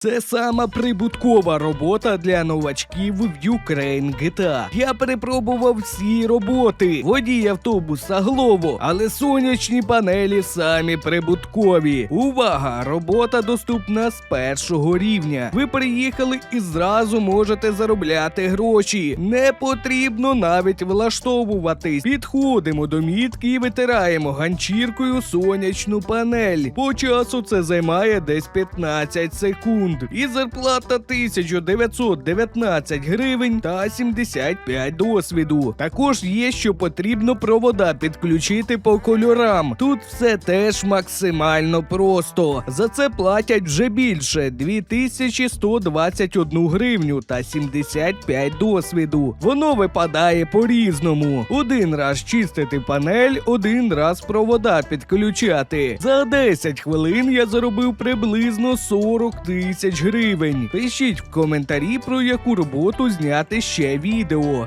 Це сама прибуткова робота для новачків в Ukraine GTA. Я перепробував всі роботи. Водій автобуса Глово, але сонячні панелі самі прибуткові. Увага! Робота доступна з першого рівня. Ви приїхали і зразу можете заробляти гроші. Не потрібно навіть влаштовуватись. Підходимо до мітки і витираємо ганчіркою сонячну панель. По часу це займає десь 15 секунд. І зарплата 1919 гривень та 75 досвіду. Також є, що потрібно провода підключити по кольорам. Тут все теж максимально просто. За це платять вже більше 2121 гривню та 75 досвіду. Воно випадає по-різному. Один раз чистити панель, один раз провода підключати. За 10 хвилин я заробив приблизно 40 тисяч гривень. Пишіть в коментарі, про яку роботу зняти ще відео.